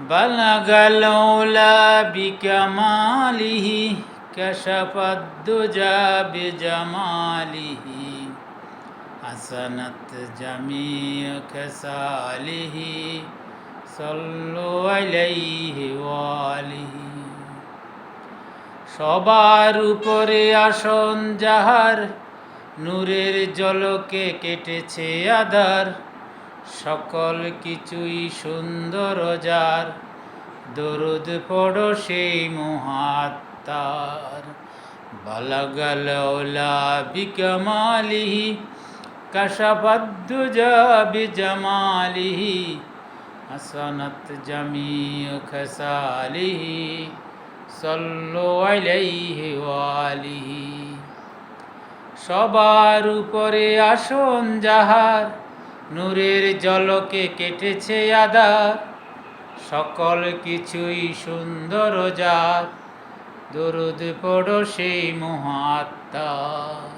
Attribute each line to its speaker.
Speaker 1: بلغ العلا بكماله كشف الدجى بجماله حسنت جميع خصاله صلوا عليه وآله সবার উপরে আসন যাহার নূরের জলকে কেটেছে আধার সকল কিছুই সুন্দর যার। দরুদ পড়ো সেই মহাত্মার। বালাগাল ওলা বিকমালিহি কাশাবাদ্দুজা বিজামালিহি হাসানাত জামিউ খসালিহি, সল্লু আলাইহি ওয়ালিহি। সবার উপরে আসন যাহার নূরের জলকে কেটেছে আদার সকল কিছুই সুন্দর যার। দরুদ পড়ো সেই মহাত্মার